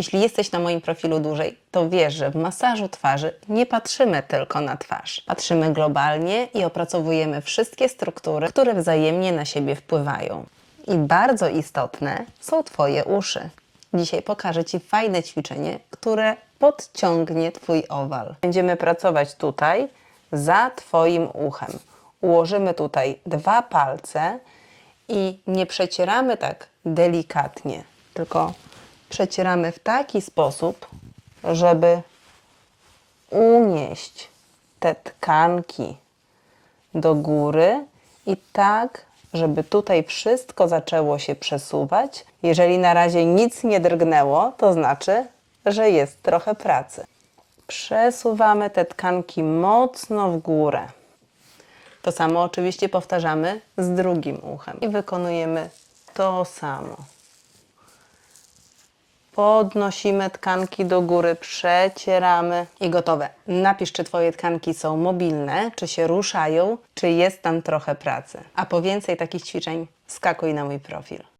Jeśli jesteś na moim profilu dłużej, to wiesz, że w masażu twarzy nie patrzymy tylko na twarz. Patrzymy globalnie i opracowujemy wszystkie struktury, które wzajemnie na siebie wpływają. I bardzo istotne są Twoje uszy. Dzisiaj pokażę Ci fajne ćwiczenie, które podciągnie Twój owal. Będziemy pracować tutaj za Twoim uchem. Ułożymy tutaj dwa palce i nie przecieramy tak delikatnie, tylko przecieramy w taki sposób, żeby unieść te tkanki do góry i tak, żeby tutaj wszystko zaczęło się przesuwać. Jeżeli na razie nic nie drgnęło, to znaczy, że jest trochę pracy. Przesuwamy te tkanki mocno w górę. To samo oczywiście powtarzamy z drugim uchem i wykonujemy to samo. Podnosimy tkanki do góry, przecieramy i gotowe. Napisz, czy Twoje tkanki są mobilne, czy się ruszają, czy jest tam trochę pracy. A po więcej takich ćwiczeń skakuj na mój profil.